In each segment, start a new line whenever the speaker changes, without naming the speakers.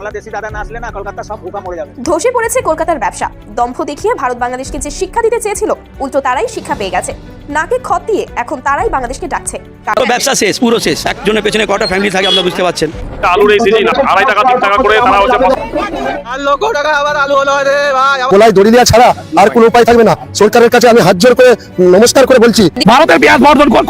বাংলাদেশি দাদা না আসলে না, কলকাতা সব ভুকা মরে যাবে।
ধসে পড়েছে কলকাতার ব্যবসা। দম্ভ দেখিয়ে ভারত বাংলাদেশকে যে শিক্ষা দিতে চেয়েছিল, উল্টো তারাই শিক্ষা পেয়ে গেছে। নাকে খত দিয়ে এখন তারাই বাংলাদেশকে ডাকছে।
তো ব্যবসা শেষ পুরো শেষ। একজনের পেছনে কটা ফ্যামিলি থাকে আপনারা বুঝতে পারছেন।
আলুর এই সিজন আড়াই টাকা তিন টাকা করে তারা হচ্ছে
আর লক্ষ টাকা আবার আলু হলো রে ভাই।
গলায় দড়ি দেওয়া ছাড়া আর কোনো উপায় থাকবে না। সরকারের কাছে আমি হাত জোর করে নমস্কার করে বলছি।
ভারতের পেঁয়াজ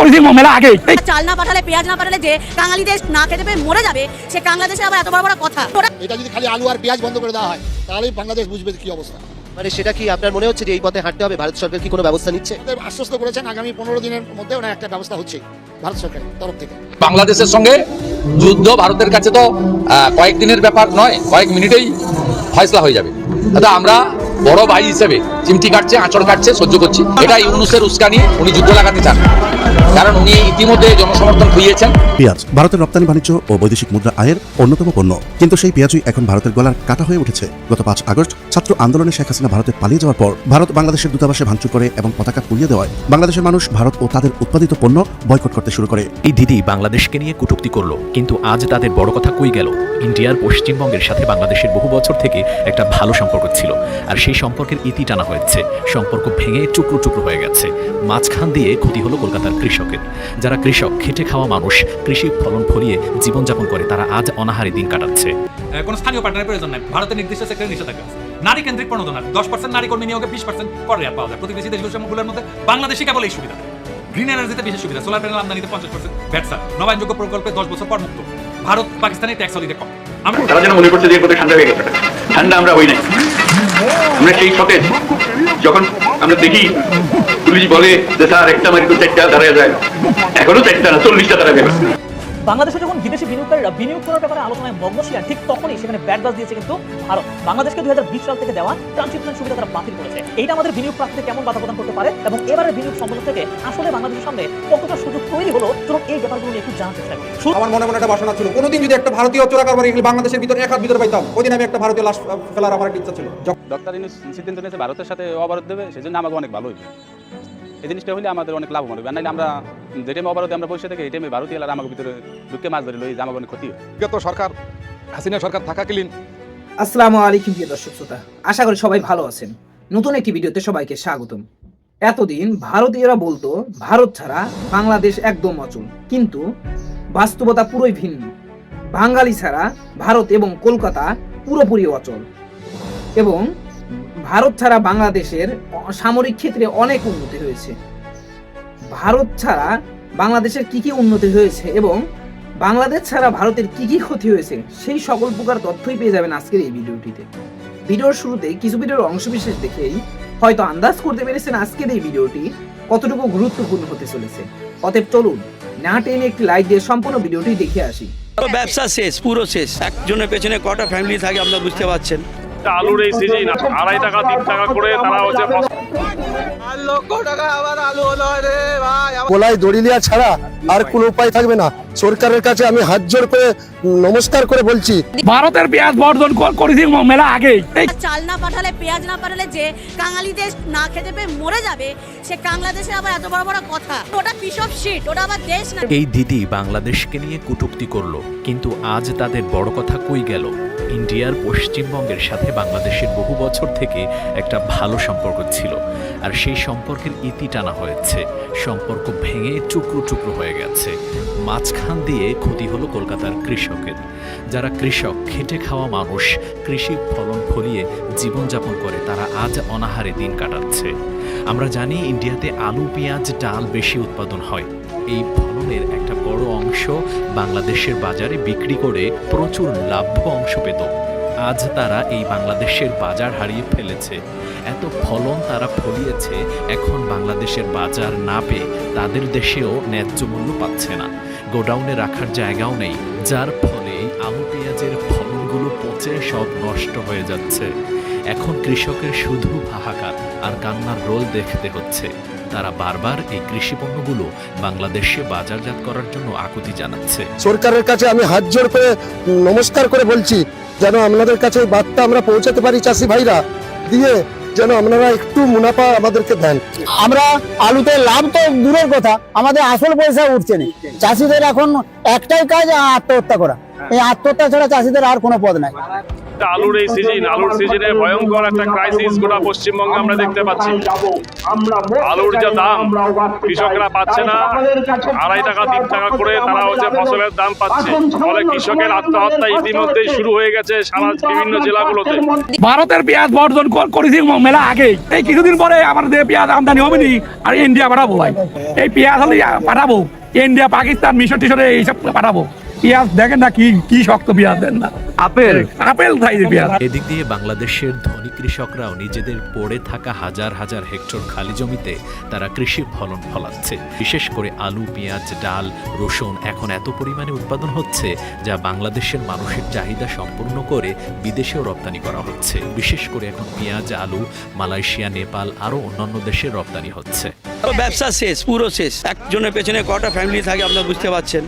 করেছি মেলা আগে
চাল না পাঠালে পেঁয়াজ না পাঠালে যে কাঙালি দেশ না খেতে পেয়ে মরে যাবে সে বাংলাদেশে আবার এত বড় বড় কথা।
এটা যদি খালি আলু আর পেঁয়াজ বন্ধ করে দেওয়া হয় তাহলেই বাংলাদেশ বুঝবে কি অবস্থা।
মানে সেটা কি আপনার মনে হচ্ছে যে এই পথে হাঁটতে হবে? ভারত সরকার কি কোনো ব্যবস্থা নিচ্ছে?
আশ্বস্ত করেছেন আগামী পনেরো দিনের মধ্যে ওনার একটা ব্যবস্থা হচ্ছে ভারত সরকারের তরফ থেকে।
বাংলাদেশের সঙ্গে যুদ্ধ ভারতের কাছে তো আহ, কয়েকদিনের ব্যাপার নয় কয়েক মিনিটেই ফয়সলা হয়ে যাবে। দাদা আমরা বড় ভাই হিসেবে চিমটি কাটছে আঁচড় কাটছে সহ্য করছি। এটা ইউনুসের উস্কানি উনি যুদ্ধ লাগাতে চান। কারণ উনি ইতিমধ্যে জনসমর্থন খুইয়েছেন।
পেঁয়াজ ভারতের রপ্তানি বাণিজ্য ও বৈদেশিক মুদ্রা আয়ের অন্যতম পণ্য। কিন্তু সেই পেঁয়াজই এখন ভারতের গলার কাটা হয়ে উঠেছে। গত পাঁচ আগস্ট ছাত্র আন্দোলনে শেখ হাসিনা ভারতে পালিয়ে যাওয়ার পর ভারত বাংলাদেশের দূতাবাসে ভাঙচুর করে এবং পতাকা পুড়িয়ে দেওয়ায় বাংলাদেশের মানুষ ভারত ও তাদের উৎপাদিত পণ্য বয়কট করতে শুরু করে।
এই দিদি বাংলাদেশকে নিয়ে কটূক্তি করল কিন্তু আজ তাদের বড় কথা কই গেল? ইন্ডিয়ার পশ্চিমবঙ্গের সাথে বাংলাদেশের বহু বছর থেকে একটা ভালো সম্পর্ক ছিল আর সেই সম্পর্কের ইতি টানা হয়েছে। সম্পর্ক ভেঙে টুকরো টুকরো হয়ে গেছে। মাঝখান দিয়ে ক্ষতি হলো কলকাতার কৃষকের। যারা কৃষক খেটে খাওয়া মানুষ কৃষি ফলন ফলিয়ে জীবনযাপন করে তারা আজ অনাহারে দিন কাটাচ্ছে।
কোনো স্থানীয় পার্টনারের প্রয়োজন নাই। ভারতের নির্দিষ্ট সেক্টরে নিষেধাজ্ঞা আছে। নারী কেন্দ্রিক প্রণোদনা দশ পার্সেন্ট নারী কর্মী নিয়োগে বিশ পার্সেন্ট কর রেয়াত পাওয়া যায়। প্রতিবেশী দেশগুলোর মধ্যে বাংলাদেশে কেবল এই সুবিধা। গ্রিন এনার্জিতে বিশেষ সুবিধা। সোলার প্যানেল আমদানিতে পঞ্চাশ পার্সেন্ট ভ্যাটসা নবায়নযোগ্য প্রকল্পে দশ বছর পর মুক্ত। ভারত পাকিস্তানের ট্যাক্স হলিডে কম। আমরা
তারা যেন মনে করছে যে এরপরে ঠান্ডা হয়ে গেছে। ঠান্ডা আমরা হই নাই। আমরা সেই সতেজ যখন আমরা দেখি পুলিশ বলে যে স্যার একটা মারি তো চারটা দাঁড়ায় যায়। এখনও চারটা না চল্লিশটা দাঁড়ায় যাবে
বাংলাদেশে যখন বিদেশি বিনিয়োগকারীরা বিনিয়োগ করার ব্যাপারে আলোচনায় মগ্ন ছিলেন ঠিক তখনই সেখানে ব্যাট বাস দিয়েছে কিন্তু ভারত। বাংলাদেশকে দুই সাল থেকে দেওয়া ট্রানজিটমেন্ট সুবিধা তারা বাতিল করেছে। এইটা আমাদের বিনিয়োগ প্রাপ্তিতে কেমন বাধা প্রদান করতে পারে এবং এবারে বিনিয়োগ সম্মেলন থেকে আসলে বাংলাদেশের সামনে কতটা সুযোগ তৈরি হলো? চলুন এই ব্যাপারগুলো নিয়ে একটু জানার চেষ্টা করি
আমার মনে মনে একটা বাসনা ছিল কোনোদিন যদি একটা ভারতীয় চোরা কারবারি বাংলাদেশের ভিতরে এক হাত ভিতরে পাইতাম ওদিন আমি একটা ভারতীয় লাশ ফেলার আমার একটা ইচ্ছা ছিল।
ডক্টর ইউনুস সিদ্ধান্ত নিয়েছে ভারতের সাথে অবরোধ দেবে সেজন্য আমাকে অনেক ভালো হইবে। এই জিনিসটা হলে আমাদের অনেক লাভ হবে। নাহলে আমরা যে টাইমে অবরোধে আমরা বসে থাকি এই টাইমে ভারতীয় আমাকে ভিতরে ঢুকে মাছ ধরে লই আমাকে অনেক ক্ষতি হয়
বিগত সরকার হাসিনা সরকার থাকাকালীন
আসসালামু আলাইকুম প্রিয় দর্শক শ্রোতা। আশা করি সবাই ভালো আছেন। নতুন একটি ভিডিওতে সবাইকে স্বাগতম। এতদিন ভারতীয়রা বলতো ভারত ছাড়া বাংলাদেশ একদম অচল। কিন্তু বাস্তবতা পুরোই ভিন্ন। বাঙালি ছাড়া ভারত এবং কলকাতা পুরোপুরি অচল। এবং ভারত ছাড়া বাংলাদেশের সামরিক ক্ষেত্রে অনেক উন্নতি হয়েছে। ভারত ছাড়া বাংলাদেশের কি কি উন্নতি হয়েছে এবং বাংলাদেশ ছাড়া ভারতের কি কি ক্ষতি হয়েছে, সেই সকল প্রকার তথ্যই পেয়ে যাবেন আজকের এই ভিডিওটিতে। ভিডিওর শুরুতে কিছু ভিডিওর অংশবিশেষ দেখেই হয়তো আন্দাজ করতে পেরেছেন আজকের এই ভিডিওটি কতটুকু গুরুত্বপূর্ণ হতে চলেছে। অতএব চলুন, না টেনে একটি লাইক দিয়ে সম্পূর্ণ ভিডিওটি দেখে আসি।
ব্যবসা শেষ, পুরো শেষ। একজনের পেছনে কটা ফ্যামিলি থাকে, আপনারা বুঝতে পারছেন।
আলুর এই সিজন আড়াই টাকা তিন টাকা করে তারা হচ্ছে
আর লক্ষ টাকা আবার আলু হলো রে ভাই
গলায় দড়ি দেওয়া ছাড়া আর কোনো উপায় থাকবে না। সরকারের কাছে আমি হাত জোর করে নমস্কার করে বলছি।
ভারতের পেঁয়াজ বর্ধন করেছি মেলা আগে
চাল না পাঠালে পেঁয়াজ না পাঠালে যে কাঙালি দেশ না খেতে পেয়ে মরে যাবে সে বাংলাদেশে আবার এত বড় বড় কথা। ওটা পিস অফ শিট ওটা আবার দেশ না।
এই দিদি বাংলাদেশকে নিয়ে কটূক্তি করল কিন্তু আজ তাদের বড় কথা কই গেল? ইন্ডিয়ার পশ্চিমবঙ্গের সাথে বাংলাদেশের বহু বছর থেকে একটা ভালো সম্পর্ক ছিল। আর সেই সম্পর্কের ইতি টানা হয়েছে। সম্পর্ক ভেঙে টুকরো টুকরো হয়ে গেছে। মাঝখান দিয়ে ক্ষতি হলো কলকাতার কৃষকের। যারা কৃষক, খেটে খাওয়া মানুষ, কৃষি ফলন ফলিয়ে জীবনযাপন করে, তারা আজ অনাহারে দিন কাটাচ্ছে। আমরা জানি ইন্ডিয়াতে আলু, পেঁয়াজ, ডাল বেশি উৎপাদন হয়। এই ফলনের একটা বড় অংশ বাংলাদেশের বাজারে বিক্রি করে প্রচুর লাভ্য অংশ পেত। আজ তারা এই বাংলাদেশের বাজার হারিয়ে ফেলেছে। এত ফলন তারা ফলিয়েছে, এখন বাংলাদেশের বাজার না পেয়ে তাদের দেশেও ন্যায্য মূল্য পাচ্ছে না। গোডাউনে রাখার জায়গাও নেই, যার ফলে আলু পেঁয়াজের ফলনগুলো পচে সব নষ্ট হয়ে যাচ্ছে। এখন কৃষকের শুধু হাহাকার। আর কান্নার রোল দেখতে হচ্ছে। তারা বারবার এই কৃষি পণ্যগুলো বাংলাদেশে বাজারজাত করার জন্য আকুতি জানাচ্ছে।
সরকারের কাছে আমি হাত জোর করে নমস্কার করে বলছি যেন আপনাদের কাছে এই বার্তা আমরা পৌঁছাতে পারি চাষি ভাইরা দিয়ে
যেন আপনারা একটু মুনাফা আমাদেরকে দেন।
আমরা আলুতে লাভ তো দূরের কথা আমাদের আসল পয়সা উঠছে না। চাষিদের এখন একটাই কাজ আত্মহত্যা করা। এই আত্মহত্যা ছাড়া চাষিদের আর কোনো পদ নাই।
আলুর এই সিজন আলুর সিজনে ভয়ঙ্কর একটা ক্রাইসিস গোটা পশ্চিমবঙ্গে আমরা দেখতে পাচ্ছি। আলুর যা দাম কৃষকরা পাচ্ছে না। আড়াই টাকা তিন টাকা করে তারা হচ্ছে ফসলের দাম পাচ্ছে ফলে কৃষকের আত্মহত্যা ইতিমধ্যেই শুরু হয়ে গেছে সারা বিভিন্ন জেলাগুলোতে।
ভারতের পেঁয়াজ বর্জন করেছি মেলা আগে এই কিছুদিন পরে আমাদের পেঁয়াজ আমদানি হবে নি আর ইন্ডিয়া পাঠাবো ভাই। এই পেঁয়াজ হলে পাঠাবো। ইন্ডিয়া পাকিস্তান মিশর টিশরে এইসব পাঠাবো। পেঁয়াজ দেখেন না কি কি শক্ত পেঁয়াজ দেন না। আপেল? আপেল সাইজের পেঁয়াজ।
এদিক দিয়ে বাংলাদেশের ধনী কৃষকরাও নিজেদের পড়ে থাকা হাজার হাজার হেক্টর খালি জমিতে তারা কৃষি ফলন ফলাচ্ছে। বিশেষ করে আলু পেঁয়াজ ডাল রসুন এখন এত পরিমাণে উৎপাদন হচ্ছে যা বাংলাদেশের মানুষের চাহিদা সম্পূর্ণ করে বিদেশেও রপ্তানি করা হচ্ছে। বিশেষ করে এখন পেঁয়াজ আলু মালয়েশিয়া নেপাল আরও অন্যান্য দেশে রপ্তানি হচ্ছে।
ব্যবসা শেষ পুরো শেষ। একজনের পেছনে কটা ফ্যামিলি থাকে আপনারা বুঝতে পারছেন।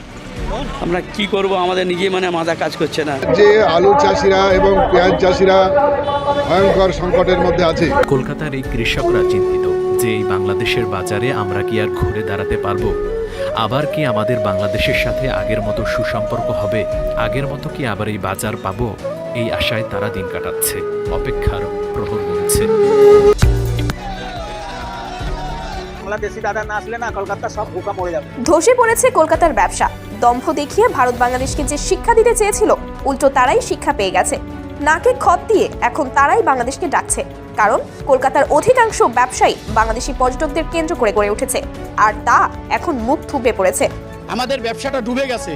আমরা কি করব? আমাদের নিজে মানে মাথা কাজ করছে না।
যে আলু চাষিরা এবং পেঁয়াজ চাষিরা ভয়ঙ্কর সংকটের মধ্যে আছে।
কলকাতার এই কৃষকরা চিন্তিত যে এই বাংলাদেশের বাজারে আমরা কি আর ঘুরে দাঁড়াতে পারব? আবার কি আমাদের বাংলাদেশের সাথে আগের মতো সুসম্পর্ক হবে? আগের মতো কি আবার এই বাজার পাবো? এই আশায় তারা দিন কাটাচ্ছে অপেক্ষার প্রহর গুনছে
বাংলাদেশি দাদা না আসলে না কলকাতা সব বোকা মরে যাবে।
ধসে পড়েছে কলকাতার ব্যবসা। দম্ভ দেখিয়ে ভারত বাংলাদেশকে যে শিক্ষা দিতে চেয়েছিল, উল্টো তারাই শিক্ষা পেয়ে গেছে। নাকে খত দিয়ে এখন তারাই বাংলাদেশকে ডাকছে, কারণ কলকাতার অধিকাংশ ব্যবসায়ী বাংলাদেশি পর্যটকদের কেন্দ্র করে গড়ে উঠেছে, আর তা এখন মুখ থুপে পড়েছে।
আমাদের ব্যবসাটা ডুবে গেছে।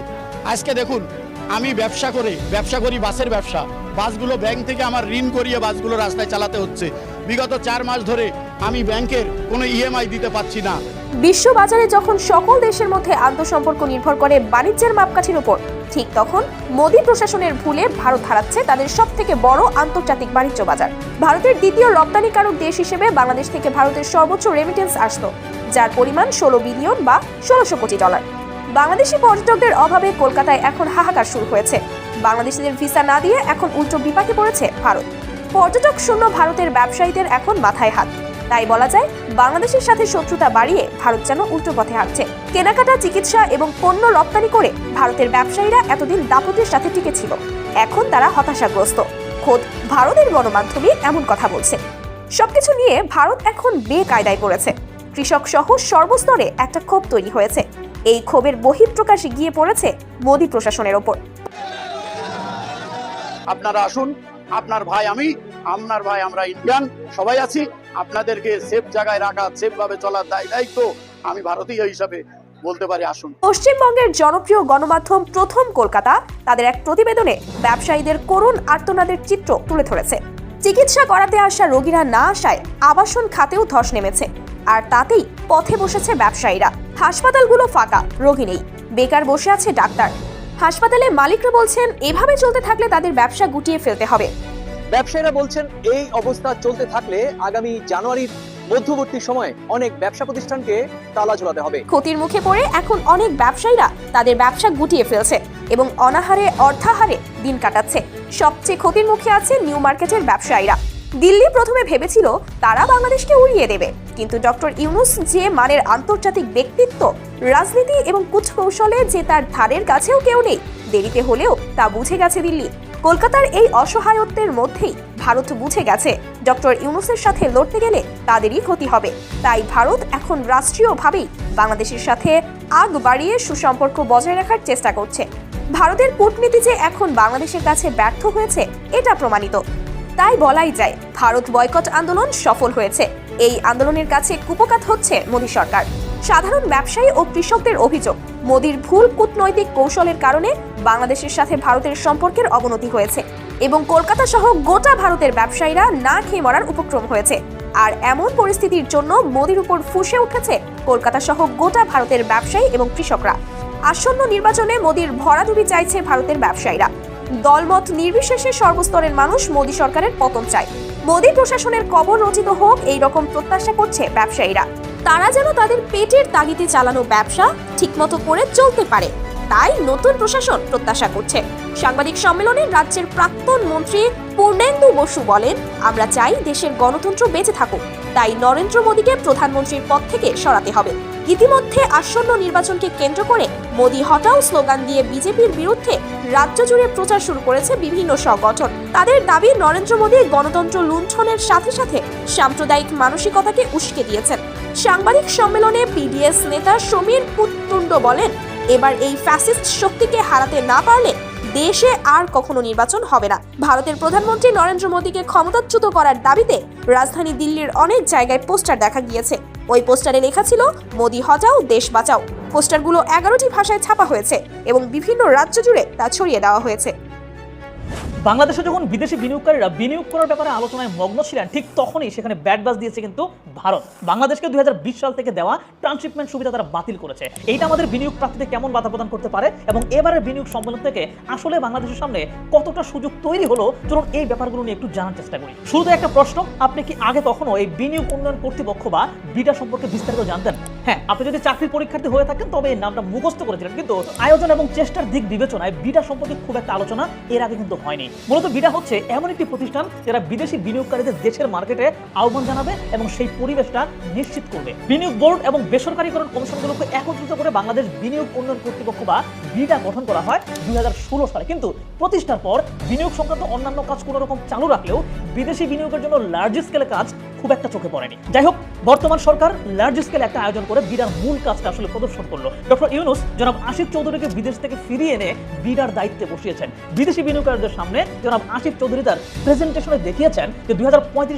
আজকে দেখুন, আমি ব্যবসা করে, ব্যবসা করি বাসের ব্যবসা। বাসগুলো ব্যাংক থেকে আমার ঋণ করিয়ে বাসগুলো রাস্তায় চালাতে হচ্ছে। বিগত চার মাস ধরে আমি ব্যাংকের কোনো ইএমআই দিতে পারছি না।
বিশ্ব বাজারে যখন সকল দেশের মধ্যে আন্তঃসম্পর্ক নির্ভর করে বাণিজ্যের মাপকাঠির উপর, ঠিক তখন মোদী প্রশাসনের ভুলে ভারত হারাচ্ছে তাদের সব থেকে বড় আন্তর্জাতিক বাণিজ্য বাজার। ভারতের দ্বিতীয় রপ্তানিকারক দেশ হিসেবে বাংলাদেশ থেকে ভারতের সর্বোচ্চ রেমিটেন্স আসতো, যার পরিমাণ ষোলো বিলিয়ন বা ষোলোশো কোটি ডলার। বাংলাদেশি পর্যটকদের অভাবে কলকাতায় এখন হাহাকার শুরু হয়েছে। বাংলাদেশিদের ভিসা না দিয়ে এখন উল্টো বিপাকে পড়েছে ভারত। পর্যটক শূন্য ভারতের ব্যবসায়ীদের এখন মাথায় হাত। তাই বলা যায়, বাংলাদেশের সাথে শত্রুতা বাড়িয়ে ভারত যেন উল্টো পথে হাঁটছে। কেনাকাটা, চিকিৎসা এবং পণ্য রপ্তানি করে ভারতের ব্যবসায়ীরা এতদিন দাপটের সাথে টিকেছিল। এখন তারা হতাশাগ্রস্ত। খোদ ভারতের গণমাধ্যমে এমন কথা বলছে। সবকিছু নিয়ে ভারত এখন বেকায়দায় পড়েছে। কৃষক সহ সর্বস্তরে একটা ক্ষোভ তৈরি হয়েছে। এই ক্ষোভের বহিঃপ্রকাশ গিয়ে পড়েছে মোদী প্রশাসনের ওপর।
আপনারা আসুন আপনার ভাই আমি, আপনার ভাই আমরা ইন্ডিয়ান সবাই আছি। আপনাদেরকে সেফ জায়গায় রাখা সেফ ভাবে চলার দায় দায়িত্ব আমি ভারতীয় হিসাবে বলতে পারি, আসুন।
পশ্চিমবঙ্গের জনপ্রিয় গণমাধ্যম প্রথম কলকাতা, তাদের এক প্রতিবেদনে ব্যবসায়ীদের করুণ আর্তনাদের চিত্র তুলে ধরেছে। চিকিৎসা করাতে আসা রোগীরা না আসায় আবাসন খাতেও ধস নেমেছে, আর তাতেই পথে বসেছে ব্যবসায়ীরা। হাসপাতালগুলো ফাঁকা, রোগী নেই। বেকার বসে আছে ডাক্তার। হাসপাতালে মালিকরা বলছেন এভাবে চলতে থাকলে তাদের ব্যবসা গুটিয়ে ফেলতে হবে।
ব্যবসায়ীরা বলছেন এই অবস্থা চলতে থাকলে আগামী জানুয়ারির মধ্যবর্তী সময়ে অনেক ব্যবসা প্রতিষ্ঠানকে তালা ঝোলাতে হবে।
ক্ষতির মুখে পড়ে এখন অনেক ব্যবসায়ীরা তাদের ব্যবসা গুটিয়ে ফেলছে এবং অনাহারে অর্থাহারে দিন কাটাচ্ছে। সবচেয়ে ক্ষতির মুখে আছে নিউ মার্কেটের ব্যবসায়ীরা। দিল্লি প্রথমে ভেবেছিল তারা বাংলাদেশকে উড়িয়ে দেবে। কিন্তু ডক্টর ইউনুস যে মানের আন্তর্জাতিক ব্যক্তিত্ব, রাজনীতি এবং কুচকৌশলে যে তার ধারের কাছেও কেউ নেই, দেরিতে হলেও তা বুঝে গেছে দিল্লি। কলকাতার এই অসহায়ত্বের মধ্যেই ভারত বুঝে গেছে, ডক্টর ইউনুসের সাথে লড়তে গেলে তাদেরই ক্ষতি হবে। তাই ভারত এখন রাষ্ট্রীয়ভাবেই বাংলাদেশের সাথে আগ বাড়িয়ে সুসম্পর্ক বজায় রাখার চেষ্টা করছে। ভারতের কূটনীতি যে এখন বাংলাদেশের কাছে ব্যর্থ হয়েছে, এটা প্রমাণিত। তাই বলাই যায়, ভারত বয়কট আন্দোলন সফল হয়েছে। এই আন্দোলনের কাছে কুপকাত হচ্ছে মোদী সরকার। সাধারণ ব্যবসায়ী ও কৃষকদের অভিযোগ, মোদীর ভুল কূটনৈতিক কৌশলের কারণে বাংলাদেশের সাথে ভারতের সম্পর্কের অবনতি হয়েছে এবং কলকাতা সহ গোটা ভারতের ব্যবসায়ীরা না খেয়ে মরার উপক্রম হয়েছে। আর এমন পরিস্থিতির জন্য মোদির উপর ফুসে উঠেছে কলকাতা সহ গোটা ভারতের ব্যবসায়ী এবং কৃষকরা। আসন্ন নির্বাচনে মোদির ভরাডুবি চাইছে ভারতের ব্যবসায়ীরা। দলমত নির্বিশেষে সর্বস্তরের মানুষ মোদী সরকারের পতন চায়। মোদী প্রশাসনের কবর রচিত হোক, এই রকম প্রত্যাশা করছে ব্যবসায়ীরা। তারা যেন তাদের পেটের তাগিদে চালানো ব্যবসা ঠিকমতো করে চলতে পারে। তাই নতুন প্রশাসন প্রত্যাশা করছে। সাংবাদিক সম্মেলনে রাজ্যের প্রাক্তন মন্ত্রী পূর্ণেন্দু বসু বলেন, আমরা চাই দেশের গণতন্ত্র বেঁচে থাকুক। তাই নরেন্দ্র মোদীকে প্রধানমন্ত্রীর পদ থেকে সরাতে হবে। ইতিমধ্যে আসন্ন নির্বাচনকে কেন্দ্র করে মোদী হটাও স্লোগান দিয়ে বিজেপির বিরুদ্ধে রাজ্য জুড়ে প্রচার শুরু করেছে বিভিন্ন সংগঠন। তাদের দাবি, নরেন্দ্র মোদী গণতন্ত্র লুণ্ঠনের সাথে সাথে সাম্প্রদায়িক মানসিকতাকে উস্কে দিয়েছেন। সাংবাদিক সম্মেলনে পিডিএস নেতা সমীর পুত্তুণ্ড বলেন, এবার এই ফ্যাসিস্ট শক্তিকে হারাতে না পারলে দেশে আর কখনো নির্বাচন হবে না। ভারতের প্রধানমন্ত্রী নরেন্দ্র মোদীকে ক্ষমতাচ্যুত করার দাবিতে রাজধানী দিল্লির অনেক জায়গায় পোস্টার দেখা গিয়েছে। ওই পোস্টারে লেখা ছিল, মোদি হটাও, দেশ বাঁচাও। পোস্টারগুলো এগারোটি ভাষায় ছাপা হয়েছে এবং বিভিন্ন রাজ্য জুড়ে তা ছড়িয়ে দেওয়া হয়েছে।
বাংলাদেশে যখন বিদেশি বিনিয়োগকারীরা বিনিয়োগ করার ব্যাপারে আলোচনায় মগ্ন ছিলেন, ঠিক তখনই সেখানে ব্যাট বাস দিয়েছে কিন্তু ভারত। বাংলাদেশকে দুই হাজার বিশ সাল থেকে দেওয়া ট্রান্সশিপমেন্ট সুবিধা তারা বাতিল করেছে। এইটা আমাদের বিনিয়োগ প্রাপ্তিতে কেমন বাধা প্রদান করতে পারে এবং এবারের বিনিয়োগ সম্মেলন থেকে আসলে বাংলাদেশের সামনে কতটা সুযোগ তৈরি হলো? চলুন এই ব্যাপারগুলো নিয়ে একটু জানার চেষ্টা করি। শুরুতে একটা প্রশ্ন, আপনি কি আগে কখনো এই বিনিয়োগ উন্নয়ন কর্তৃপক্ষ বা বিটা সম্পর্কে বিস্তারিত জানতেন? হ্যাঁ আপনি যদি চাকরির পরীক্ষার্থী হয়ে থাকেন, তবে এই নামটা মুখস্থ করেছিলেন, কিন্তু আয়োজন এবং চেষ্টার দিক বিবেচনায় বিটা সম্পর্কে খুব একটা আলোচনা এর আগে কিন্তু হয়নি। মূলত বিটা হচ্ছে এমন একটি প্রতিষ্ঠান যারা বিদেশি বিনিয়োগকারীদের দেশের মার্কেটে আহ্বান জানাবে এবং সেই পরিবেশটা নিশ্চিত করবে। বিনিয়োগ বোর্ড এবং বেসরকারীকরণ কমিশনগুলোকে একত্রিত করে বাংলাদেশ বিনিয়োগ উন্নয়ন কর্তৃপক্ষ বা বিডা গঠন করা হয় দুই হাজার ষোলো সালে। কিন্তু প্রতিষ্ঠার পর বিনিয়োগ সংক্রান্ত অন্যান্য কাজ কোনো রকম চালু রাখলেও বিদেশি বিনিয়োগের জন্য লার্জ স্কেলে কাজ খুব একটা চোখে পড়েনি। যাই হোক বর্তমান সরকার লার্জ স্কেলে একটা আয়োজন করে বিডার মূল কাজটা আসলে প্রদর্শন করল। ডক্টর ইউনুস জনাব আশিফ চৌধুরীকে বিদেশ থেকে ফিরিয়ে এনে বিডার দায়িত্বে বসিয়েছেন। বিদেশি বিনিয়োগকারীদের সামনে জনাব আশিফ চৌধুরী তার প্রেজেন্টেশনে দেখিয়েছেন যে দুই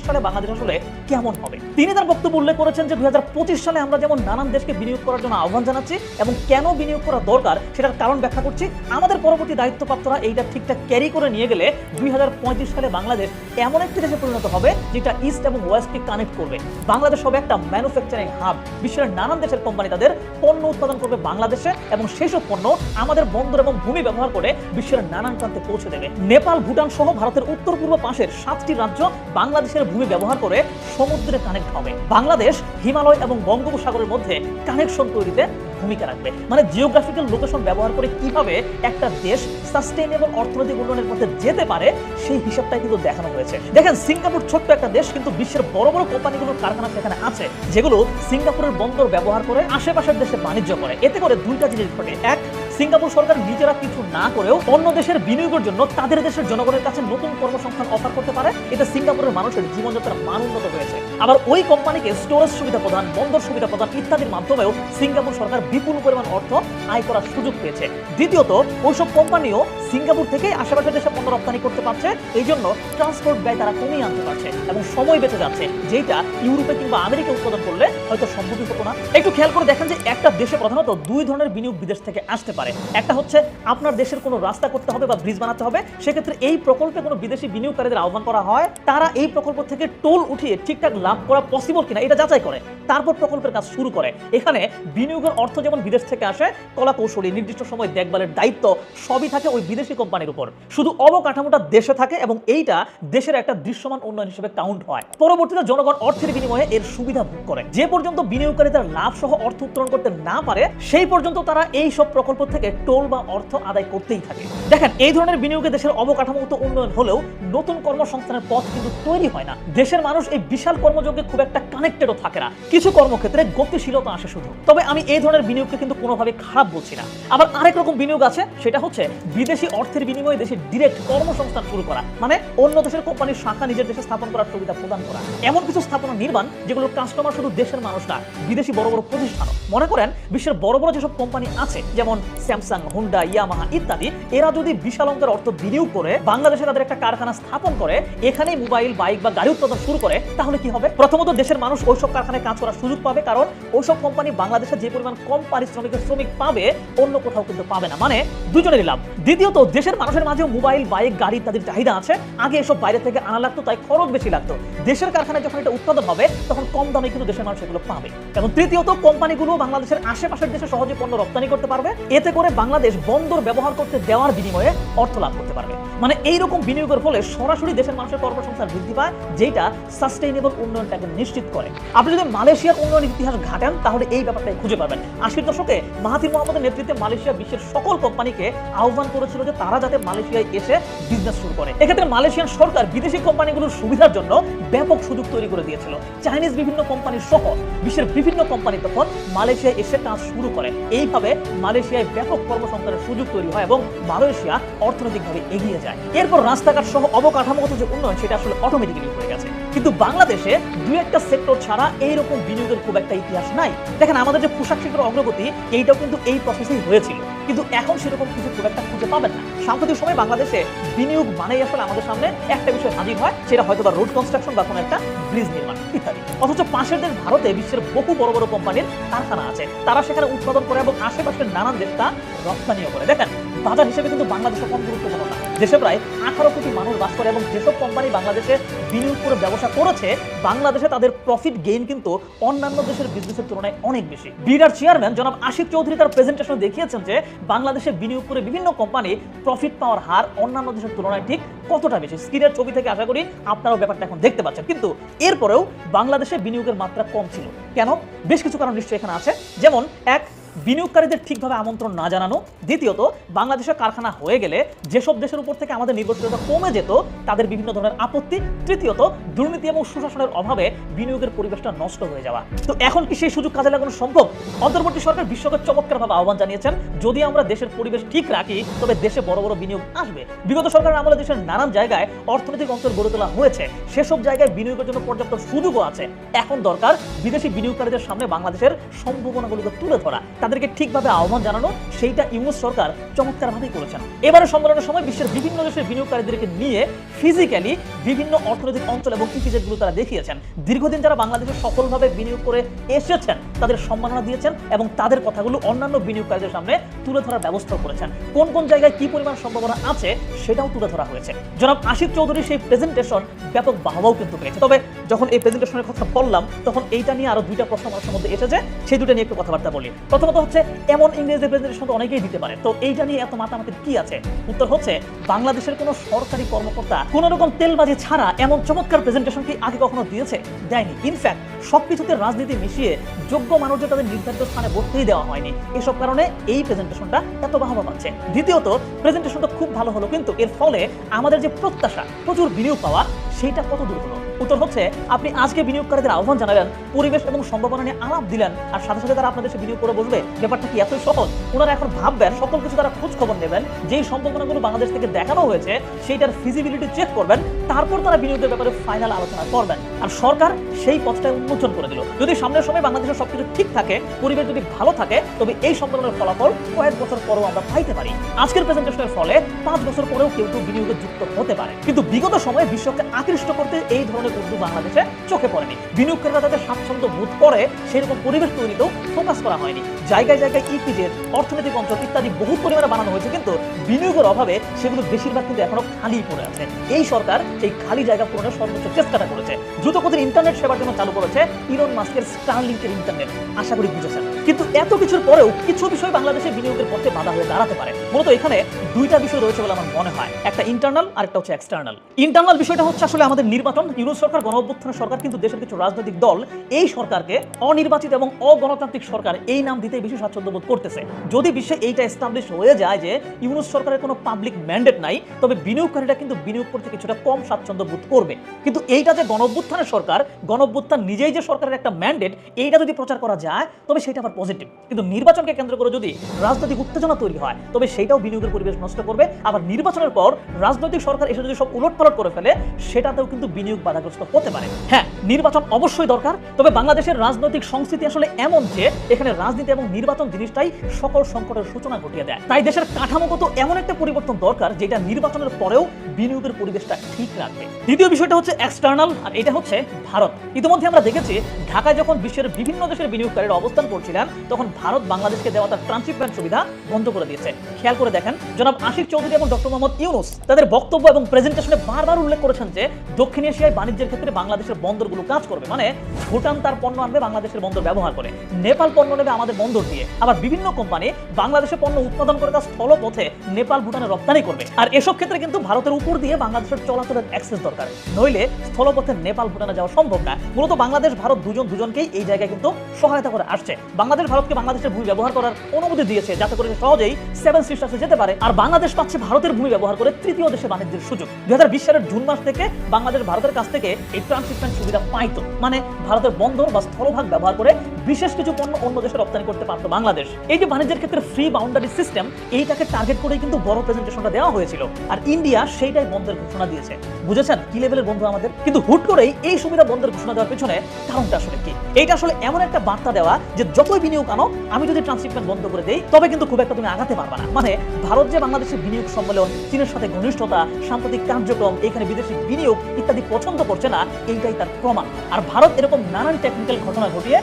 সালে বাংলাদেশ আসলে কেমন হবে। তিনি তার বক্তব্য উল্লেখ করেছেন যে দুই হাজার পঁচিশ সালে আমরা যেমন নানান দেশকে বিনিয়োগ করার জন্য আহ্বান জানাচ্ছি এবং কেন বিনিয়োগ করা দরকার সেটার কারণ ব্যাখ্যা করছি, আমাদের পরবর্তী দায়িত্বপ্রাপ্তরা এইটা ঠিকঠাক ক্যারি করে নিয়ে গেলে দুই হাজার পঁয়ত্রিশ সালে বাংলাদেশ এমন একটি দেশে পরিণত হবে যেটা ইস্ট এবং ওয়েস্টকে কানেক্ট করবে। বাংলাদেশ হবে একটা ম্যানুফ্যাকচারিং হাব বিশ্বের নানান দেশের কোম্পানি তাদের পণ্য উৎপাদন করবে বাংলাদেশে এবং সেই সব পণ্য আমাদের বন্দর এবং ভূমি ব্যবহার করে বিশ্বের নানান প্রান্তে পৌঁছে দেবে। নেপাল, ভুটান সহ ভারতের উত্তর পূর্ব পাশের সাতটি রাজ্য বাংলাদেশের ভূমি ব্যবহার করে সমুদ্রে কানেক্ট হবে। বাংলাদেশ, হিমালয় এবং বঙ্গোপসাগরের মধ্যে কানেকশন তৈরিতে ভূমিকা রাখবে। মানে জিওগ্রাফিক্যাল লোকেশন ব্যবহার করে কীভাবে একটা দেশ সাস্টেইনেবল অর্থনৈতিক উন্নয়নের পথে যেতে পারে, সেই হিসাবটাই কিন্তু দেখানো হয়েছে। দেখেন, সিঙ্গাপুর ছোট্ট একটা দেশ, কিন্তু বিশ্বের বড় বড় কোম্পানিগুলোর কারখানা সেখানে আছে, যেগুলো সিঙ্গাপুরের বন্দর ব্যবহার করে আশেপাশের দেশে বাণিজ্য করে। এতে করে দুইটা জিনিস ঘটে। এক সিঙ্গাপুর সরকার নিজেরা কিছু না করেও অন্য দেশের বিনিয়োগের জন্য তাদের দেশের জনগণের কাছে নতুন কর্মসংস্থান অফার করতে পারে। এতে সিঙ্গাপুরের মানুষের জীবনযাত্রার মান উন্নত হয়েছে। আবার ওই কোম্পানিকে স্টোরেজ সুবিধা প্রদান, বন্দর সুবিধা প্রদান ইত্যাদির মাধ্যমেও সিঙ্গাপুর সরকার বিপুল পরিমাণ অর্থ আয় করার সুযোগ পেয়েছে। দ্বিতীয়ত, ওইসব কোম্পানিও সিঙ্গাপুর থেকে আশেপাশের দেশে পণ্য রপ্তানি করতে পারছে। এই জন্য ট্রান্সপোর্ট ব্যয় তারা কমিয়ে আনতে পারছে এবং সময় বেঁচে যাচ্ছে যেটা ইউরোপে কিংবা আমেরিকা উৎপাদন করলে হয়তো সম্ভবই হতো না। একটু খেয়াল করে দেখেন যে একটা দেশে প্রধানত দুই ধরনের বিনিয়োগ বিদেশ থেকে আসতে পারে। একটা হচ্ছে আপনার দেশের কোনো রাস্তা করতে হবে বা ব্রিজ বানাতে হবে, সেক্ষেত্রে এই প্রকল্পে কোনো বিদেশি বিনিয়োগকারীদের আহ্বান করা হয়। তারা এই প্রকল্প থেকে টোল উঠিয়ে ঠিকঠাক লাভ করা পসিবল কিনা এটা যাচাই করে। তারপর প্রকল্পের কাজ শুরু করে। এখানে বিনিয়োগের অর্থ যেমন বিদেশ থেকে আসে কলা কৌশলী নির্দিষ্ট সময় দেখভালের দায়িত্ব সবই থাকে ওই বিদেশি কোম্পানির উপর। শুধু অবকাঠামোটা দেশে থাকে এবং এইটা দেশের একটা দৃশ্যমান উন্নয়ন হিসেবে কাউন্ট হয়। পরবর্তীতে জনগণ অর্থের বিনিময়ে এর সুবিধা ভোগ করে। যে পর্যন্ত বিনিয়োগকারী তার লাভ সহ অর্থ উত্তোলন করতে না পারে, সেই পর্যন্ত তারা এই সব প্রকল্প থেকে টোল বা অর্থ আদায় করতেই থাকে। দেখেন, এই ধরনের বিনিয়োগে দেশের অবকাঠামোগত উন্নয়ন হলেও নতুন কর্মসংস্থানের পথ কিন্তু তৈরি হয় না। দেশের মানুষ এই বিশাল কর্মযোগে খুব একটা কানেক্টেডও থাকে না। কিছু কর্মক্ষেত্রে গতিশীলতা আসে শুধু। তবে আমি এই ধরনের বিনিয়োগকে কিন্তু কোনোভাবে খারাপ বলছি না। আবার আরেক রকম বিনিয়োগ আছে, সেটা হচ্ছে বিদেশি অর্থের বিনিময়ে দেশে ডিরেক্ট কর্মসংস্থান শুরু করা। মানে অন্য দেশের কোম্পানির শাখা নিজের দেশে স্থাপন করার সুবিধা প্রদান করা। এমন কিছু স্থাপনা নির্মাণ যেগুলোর কাস্টমার শুধু দেশের মানুষ না, বিদেশি বড় বড় প্রতিষ্ঠানও। মনে করেন, বিশ্বের বড় বড় যেসব কোম্পানি আছে, যেমন স্যামসাং হুন্ডা ইয়ামাহা ইত্যাদি, এরা যদি বিশাল অঙ্কের অর্থ বিনিয়োগ করে, বাংলাদেশে তাদের একটা কারখানা স্থাপন করে, এখানেই মোবাইল বাইক বা গাড়ি উৎপাদন শুরু করে, তাহলে কি হবে? প্রথমত দেশের মানুষ ওইসব কারখানায় কাজ করার সুযোগ পাবে, কারণ ওইসব কোম্পানি বাংলাদেশে যে পরিমাণ কম পারিশ্রমিকের শ্রমিক পাবে, অন্য কোথাও কিন্তু পাবে না। মানে দুজনেরই লাভ। দ্বিতীয়ত, দেশের মানুষের মাঝে মোবাইল বাইক গাড়ি ইত্যাদির চাহিদা আছে। আগে এসব বাইরে থেকে আনা লাগতো, তাই খরচ বেশি লাগতো। দেশের কারখানায় যখন এটা উৎপাদন হবে, তখন কম দামে কিন্তু দেশের মানুষ এগুলো পাবে। এবং তৃতীয়ত কোম্পানিগুলো বাংলাদেশের আশেপাশের দেশে সহজে পণ্য রপ্তানি করতে পারবে। এতে করে বাংলাদেশ বন্দর ব্যবহার করতে দেওয়ার বিনিময়ে অর্থ লাভ করতে পারবে। মানে এইরকম বিনিয়োগের ফলে সরাসরি দেশের মানুষের কর্মসংস্থান বৃদ্ধি পায়, যেটা সাস্টেইনেবল উন্নয়নটাকে নিশ্চিত করে। আপনি যদি মালয়েশিয়ার উন্নয়নের ইতিহাস ঘাটেন, তাহলে এই ব্যাপারটাই খুঁজে পাবেন। আশির দশকে মাহাথির মোহাম্মদের নেতৃত্বে মালয়েশিয়া বিশ্বের সকল কোম্পানিকে আহ্বান করেছিল যে তারা যাতে মালয়েশিয়ায় এসে বিজনেস শুরু করে। এক্ষেত্রে মালয়েশিয়ান সরকার বিদেশি কোম্পানিগুলোর সুবিধার জন্য ব্যাপক সুযোগ তৈরি করে দিয়েছিল। চাইনিজ বিভিন্ন কোম্পানি সহ বিশ্বের বিভিন্ন কোম্পানি তখন মালয়েশিয়ায় এসে কাজ শুরু করে। এইভাবে মালয়েশিয়ায় ব্যাপক কর্মসংস্থানের সুযোগ তৈরি হয় এবং মালয়েশিয়া অর্থনৈতিকভাবে এগিয়ে যায়। এরপর রাস্তাঘাট সহ অবকাঠামোগত যে উন্নয়ন, সেটা আসলে অটোমেটিক্যালি হয়ে গেছে। কিন্তু বাংলাদেশে দুই একটা সেক্টর ছাড়া এইরকম বিনিয়োগের খুব একটা ইতিহাস নাই। দেখেন, আমাদের যে পোশাক শিল্পের অগ্রগতি, এইটাও কিন্তু এই প্রসেসেই হয়েছিল। কিন্তু এখন সেরকম কিছু খুব একটা খুঁজে পাবেন না। সাম্প্রতিক সময় বাংলাদেশে বিনিয়োগ মানেই আসলে আমাদের সামনে একটা বিষয় হাজির হয়, সেটা হয়তো বা রোড কনস্ট্রাকশন বা কোনো একটা ব্রিজ নির্মাণ। ইত্যাদি অথচ পাশের দেশ ভারতে বিশ্বের বহু বড় বড় কোম্পানির কারখানা আছে। তারা সেখানে উৎপাদন করে এবং আশেপাশের নানান দেশ তা রপ্তানিও করে। দেখেন বাজার হিসেবে কিন্তু বাংলাদেশে কম গুরুত্বপূর্ণ না। দেশে প্রায় আঠারো কোটি মানুষ বাস করে এবং যেসব কোম্পানি বাংলাদেশে বিনিয়োগ করে ব্যবসা করেছে, বাংলাদেশে তাদের প্রফিট গেইন কিন্তু অন্যান্য দেশের বিজনেসের তুলনায় অনেক বেশি। বিডার চেয়ারম্যান জনাব আশিক চৌধুরী তার প্রেজেন্টেশনে দেখিয়েছেন যে, বাংলাদেশে বিনিয়োগ করে বিভিন্ন কোম্পানি প্রফিট পাওয়ার হার অন্যান্য দেশের তুলনায় ঠিক কতটা বেশি? স্ক্রিনের ছবি থেকে আশা করি আপনারাও ব্যাপারটা এখন দেখতে পাচ্ছেন। কিন্তু এরপরেও বাংলাদেশে বিনিয়োগের মাত্রা কম ছিল। কেন? বেশ কিছু কারণ নিশ্চয়ই এখানে আছে। যেমন, এক বিনিয়োগকারীদের ঠিকভাবে আমন্ত্রণ না জানানো, দ্বিতীয়ত, বাংলাদেশের কারখানা হয়ে গেলে যেসব দেশের উপর থেকে আমাদের নির্ভরশীলতা কমে যেত, তাদের বিভিন্ন ধরনের আপত্তি, তৃতীয়ত, দুর্নীতি এবং সুশাসনের অভাবে বিনিয়োগের পরিবেশটা নষ্ট হয়ে যাওয়া। তো এখন কি সেই সুযোগ কাজে লাগানো সম্ভব? অন্তর্বর্তী সরকার বিশ্বকে চমৎকারভাবে আহ্বান জানিয়েছেন, যদি আমরা দেশের পরিবেশ ঠিক রাখি, তবে দেশে বড় বড় বিনিয়োগ আসবে। বিগত সরকারের আমলে দেশের নানান জায়গায় অর্থনৈতিক অঞ্চল গড়ে তোলা হয়েছে, সেসব জায়গায় বিনিয়োগের জন্য পর্যাপ্ত সুযোগও আছে। এখন দরকার বিদেশি বিনিয়োগকারীদের সামনে বাংলাদেশের সম্ভাবনাগুলোকে তুলে ধরা। তাদেরকে ঠিকভাবে আহ্বান জানানো, সেইটা ইউনুস সরকার চমৎকারভাবেই করেছেন। এবারে সম্মেলনের সময় বিশ্বের বিভিন্ন দেশের বিনিয়োগকারীদেরকে নিয়ে ফিজিক্যালি বিভিন্ন অর্থনৈতিক অঞ্চল এবং ইপিজেডগুলো তারা দেখিয়েছেন। দীর্ঘদিন যারা বাংলাদেশে সফলভাবে বিনিয়োগ করে এসেছেন তাদের সম্মাননা দিয়েছেন এবং তাদের কথাগুলো অন্যান্য বিনিয়োগকারীদের সামনে তুলে ধরার ব্যবস্থা করেছেন। কোন কোন জায়গায় কি পরিমাণ সম্ভাবনা আছে সেটাও তুলে ধরা হয়েছে। জনাব আশিফ চৌধুরী সেই প্রেজেন্টেশন ব্যাপক বাহবাও কিন্তু পেয়েছে। তবে যখন এই প্রেজেন্টেশনের কথা বললাম, তখন এইটা নিয়ে আরও দুইটা প্রশ্ন মানুষের মধ্যে এসেছে, সেই দুটো নিয়ে একটু কথাবার্তা বলি। প্রথমত হচ্ছে, এমন ইংরেজি প্রেজেন্টেশন তো অনেকেই দিতে পারে। তো এইটা নিয়ে এত মাতামাতির কি আছে? উত্তর হচ্ছে, বাংলাদেশের কোনো সরকারি কর্মকর্তা কোন রকম তেলবাজি ছাড়া এমন চমৎকার প্রেজেন্টেশন কি আগে কখনো দিয়েছে? দেয়নি। ইনফ্যাক্ট সবকিছুতে রাজনীতি মিশিয়ে যোগ্য মানুষদের তাদের নির্ধারিত স্থানে বসতেই দেওয়া হয়নি। এসব কারণে এই প্রেজেন্টেশনটা এত বাহবা পাচ্ছে। দ্বিতীয়ত প্রেজেন্টেশনটা খুব ভালো হলো কিন্তু এর ফলে আমাদের যে প্রত্যাশা, প্রচুর বিনিয়োগ পাওয়া সেইটা কত দূর হলো? উত্তর হচ্ছে, আপনি আজকে বিনিয়োগকারীদের আহ্বান জানালেন, পরিবেশ এবং সম্ভাবনা নিয়ে আলাপ দিলেন, আর সাথে সাথে তারা আপনাদের বিনিয়োগ করে বসবে ব্যাপারটা কি এতই সহজ? ওনারা এখন ভাববেন, সকল কিছু তারা খোঁজ খবর নেবেন, যেই সম্ভাবনাগুলো বাংলাদেশ থেকে দেখানো হয়েছে, সেইটার ফিজিবিলিটি চেক করবেন, তারপর তারা বিনিয়োগের ব্যাপারে ফাইনাল আলোচনা করবেন। আর সরকার সেই পথটা উন্মোচন করে দিল। যদি সামনের সময় বাংলাদেশের সবকিছু ঠিক থাকে, পরিবেশ যদি ভালো থাকে, তবে এই সম্মেলনের ফলাফল কয়েক বছর পরেও আমরা পাইতে পারি। আজকের প্রেজেন্টেশনের ফলে পাঁচ বছর পরেও কেউ কেউ বিনিয়োগে যুক্ত হতে পারে। কিন্তু বিগত সময়ে বিশ্বকে আকৃষ্ট করতে এই ধরনের উদ্যোগ বাংলাদেশে চোখে পড়েনি। বিনিয়োগকারীরা যাতে স্বাচ্ছন্দ্য বোধ করে সেরকম পরিবেশ তৈরিতেও ফোকাস করা হয়নি। জায়গায় জায়গায় ইপিজেড, অর্থনৈতিক অঞ্চল ইত্যাদি বহু পরিমাণে বানানো হয়েছে, কিন্তু বিনিয়োগের অভাবে সেগুলো বেশিরভাগ কিন্তু এখনও খালি পড়ে আছে। এই সরকার সেই খালি জায়গা পূরণের সর্বোচ্চ চেষ্টাটা করেছে। দ্রুত দ্রুতগতির ইন্টারনেট সেবার জন্য চালু করেছে ইলন মাস্কের স্টারলিংকের ইন্টারনেট আশা করি বুঝেছেন। কিন্তু এত কিছুর পরেও কিছু বিষয় বাংলাদেশে বিনিয়োগের পথে বাধা হয়ে দাঁড়াতে পারে। মূলত এখানে দুইটা বিষয় রয়েছে বলে আমার মনে হয়। একটা ইন্টারনাল আর একটা হচ্ছে এক্সটার্নাল ইন্টারনাল বিষয়টা হচ্ছে আসলে আমাদের নির্বাচন। ইউরোপ সরকার গণ সরকার, কিন্তু দেশের কিছু রাজনৈতিক দল এই সরকারকে অনির্বাচিত এবং অগণতান্ত্রিক সরকার এই নাম দিতে বেশি স্বাচ্ছন্দ্য বোধ করতেছে। যদি বিশ্বে এইটা এস্টাবলিশ হয়ে যায় যে ইউনুস সরকারের কোনো পাবলিক ম্যান্ডেট নাই, তবে বিনিয়োগকারীরা কিন্তু বিনিয়োগ করতে কিছুটা কম স্বাচ্ছন্দ্য বোধ করবে। কিন্তু এইটা যে গণ অভ্যুত্থানের সরকার গণ অভ্যুত্থান নিজেই যে সরকারের একটা ম্যান্ডেট এইটা যদি প্রচার করা যায়, তবে সেটা আবার পজিটিভ কিন্তু নির্বাচনকে কেন্দ্র করে যদি রাজনৈতিক উত্তেজনা তৈরি হয়, তবে সেটাও বিনিয়োগের পরিবেশ নষ্ট করবে। আবার নির্বাচনের পর রাজনৈতিক সরকার এসে যদি সব উলটপালট করে ফেলে, সেটাতেও কিন্তু বিনিয়োগ বাধাগ্রস্ত হতে পারে। হ্যাঁ নির্বাচন অবশ্যই দরকার, তবে বাংলাদেশের রাজনৈতিক সংস্কৃতি আসলে এমন যে, এখানে রাজনীতি এবং নির্বাচন জিনিসটাই সকল সংকটের সূচনা ঘটিয়ে দেয়। তাই দেশের কাঠামোগত এমন একটা পরিবর্তন দরকার, যেটা নির্বাচনের পরেও বিনিয়োগের পরিবেশটা ঠিক রাখবে। দ্বিতীয় বিষয়টা হচ্ছে এক্সটার্নাল আর এটা হচ্ছে ভারত। ইতিমধ্যে আমরা দেখেছি, ঢাকায় যখন বিশ্বের বিভিন্ন দেশের বিনিয়োগকারীরা অবস্থান করছিলেন দেন তখন ভারত বাংলাদেশকে দেওয়া তার ট্রান্সশিপমেন্ট সুবিধা বন্ধ করে দিয়েছে। খেয়াল করে দেখেন, জনাব আশিক চৌধুরী এবং ডক্টর মোহাম্মদ ইউনুস তাদের বক্তব্য এবং প্রেজেন্টেশনে বারবার উল্লেখ করেছেন যে, দক্ষিণ এশিয়ায় বাণিজ্যের ক্ষেত্রে বাংলাদেশের বন্দরগুলো কাজ করবে। মানে ভুটান তার পণ্য আনবে, বাংলাদেশের বন্দর ব্যবহার করে। নেপাল পণ্য নেবে আমাদের বন্দর দিয়ে। আবার বিভিন্ন কোম্পানি বাংলাদেশে পণ্য উৎপাদন করে তার স্থলপথে নেপাল, ভুটানে রপ্তানি করবে। আর এসব ক্ষেত্রে কিন্তু ভারতের উপর দিয়ে বাংলাদেশের চলাচলের অ্যাক্সেস দরকার। নইলে স্থলপথে নেপাল, ভুটানে যাওয়া সম্ভব না। মূলত বাংলাদেশ, ভারত দুজন দুজনকেই এই জায়গায় কিন্তু সহায়তা করে আসছে। বাংলাদেশ ভারতকে বাংলাদেশের ভূমি ব্যবহার করার অনুমতি দিয়েছে, যাতে করে সহজেই সেভেন সিস্টার্সে যেতে পারে। আর বাংলাদেশ পাচ্ছে ভারতের ভূমি ব্যবহার করে তৃতীয় দেশে বাণিজ্যের সুযোগ। দুই হাজার বিশ সালের জুন মাস থেকে বাংলাদেশ ভারতের কাছ থেকে এই ট্রান্সশিপমেন্ট সুবিধা পাইত। মানে ভারতের বন্দর বা স্থলভাগ ব্যবহার করে বিশেষ কিছু পণ্য অন্য দেশে রপ্তানি করতে পারতো বাংলাদেশ। এই যে বাণিজ্যের ক্ষেত্রে ফ্রি বাউন্ডারি সিস্টেম এইটাকে টার্গেট করে কিন্তু বড় প্রেজেন্টেশনটা দেওয়া হয়েছিল। আর ইন্ডিয়া সেইটাই বন্ধের ঘোষণা দিয়েছে। বুঝেছেন? কি লেভেলের বন্ধু আমাদের? কিন্তু হুট করেই এই সুবিধা বন্ধের ঘোষণা দেওয়ার পিছনে কারণটা আসলে কি? এইটা আসলে এমন একটা বার্তা দেওয়া যে যতই বিনিয়োগ আনো আমি যদি ট্রান্সশিপমেন্ট বন্ধ করে দেই, তবে কিন্তু খুব একটা তুমি আগাতে পারবে না। মানে ভারত যে বাংলাদেশের বিনিয়োগ সম্মেলন, চীনের সাথে ঘনিষ্ঠতা, সাম্প্রতিক কার্যক্রম, এখানে বিদেশি বিনিয়োগ ইত্যাদি পছন্দ করছে না, এইটাই তার প্রমাণ। আর ভারত এরকম নানান টেকনিক্যাল ঘটনা ঘটিয়ে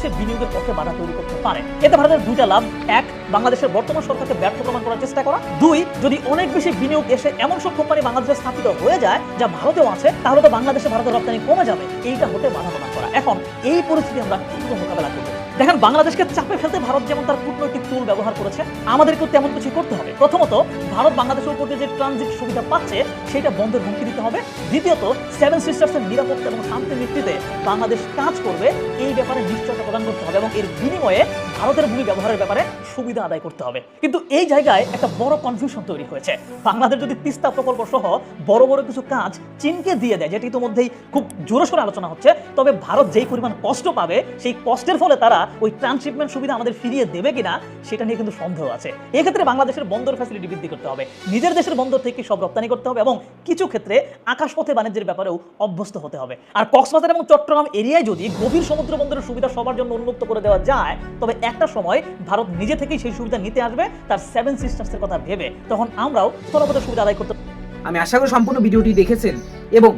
বাংলাদেশের বিনিয়োগের পক্ষে বাধা তৈরি করতে পারে। এতে ভারতের দুইটা লাভ। এক, বাংলাদেশের বর্তমান সরকারকে ব্যর্থ প্রমাণ করার চেষ্টা করা। দুই, যদি অনেক বেশি বিনিয়োগ এসে এমন সব কোম্পানি বাংলাদেশে স্থাপিত হয়ে যায়, যা ভারতেও আছে, তাহলে তো বাংলাদেশে ভারতের রপ্তানি কমে যাবে। এইটা হতে বাধা প্রদান করা। এখন, এই পরিস্থিতি আমরা কীভাবে মোকাবেলা করব? দেখেন, বাংলাদেশকে চাপে ফেলতে ভারত যেমন তার কূটনৈতিক টুল ব্যবহার করেছে, আমাদেরকেও তেমন কিছু করতে হবে। প্রথমত, ভারত বাংলাদেশের উপর যে ট্রানজিট সুবিধা পাচ্ছে, সেটা বন্ধের হুমকি দিতে হবে। দ্বিতীয়ত সেভেন সিস্টার্সের নিরাপত্তা এবং শান্তি ভিত্তিতে বাংলাদেশ কাজ করবে, এই ব্যাপারে নিশ্চয়তা প্রদান করতে হবে এবং এর বিনিময়ে ভারতের ভূমি ব্যবহারের ব্যাপারে সুবিধা আদায় করতে হবে। কিন্তু এই জায়গায় একটা বড় কনফিউশন তৈরি হয়েছে। বাংলাদেশ যদি তিস্তা প্রকল্প সহ বড় বড় কিছু কাজ চীনকে দিয়ে দেয়, যেটি ইতিমধ্যেই খুব জোরসোর আলোচনা হচ্ছে, তবে ভারত যেই পরিমাণ কষ্ট পাবে, সেই কষ্টের ফলে তারা ওই ট্রান্সশিপমেন্ট সুবিধা আমাদের ফিরিয়ে দেবে কিনা, সেটা নিয়ে কিন্তু সন্দেহ আছে। এক্ষেত্রে বাংলাদেশের বন্দর ফ্যাসিলিটি বৃদ্ধি করতে হবে। নিজের দেশের বন্দর থেকে সব রপ্তানি করতে হবে এবং কিছু ক্ষেত্রে আকাশপথে বাণিজ্যের ব্যাপারেও অভ্যস্ত হতে হবে। আর কক্সবাজার এবং চট্টগ্রাম এরিয়ায় যদি গভীর সমুদ্র বন্দরের সুবিধা সবার জন্য উন্মুক্ত করে দেওয়া যায়, তবে একটা সময় ভারত নিজে থেকেই সেই সুবিধা নিতে আসবে, তার সেভেন সিস্টার্সের কথা ভেবে। তখন আমরাও স্থলপথের সুবিধা আদায় করতে
আমি আশা করি সম্পূর্ণ ভিডিওটি দেখেছেন এবং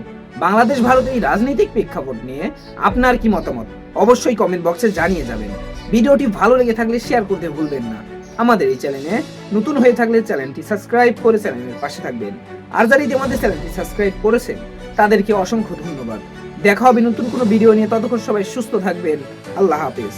বাংলাদেশ ভারত এই রাজনৈতিক প্রেক্ষাপট নিয়ে আপনার কি মতামত? অবশ্যই কমেন্ট বক্সে জানিয়ে যাবেন। ভিডিওটি ভালো লেগে থাকলে শেয়ার করতে ভুলবেন না। আমাদের এই চ্যানেলে নতুন হয়ে থাকলে চ্যানেলটি সাবস্ক্রাইব করে চ্যানেলের পাশে থাকবেন। আর যারা ইতিমধ্যে চ্যানেলটি সাবস্ক্রাইব করেছেন, তাদেরকে অসংখ্য ধন্যবাদ। দেখা হবে নতুন কোনো ভিডিও নিয়ে। ততক্ষণ সবাই সুস্থ থাকবেন। আল্লাহ হাফিজ।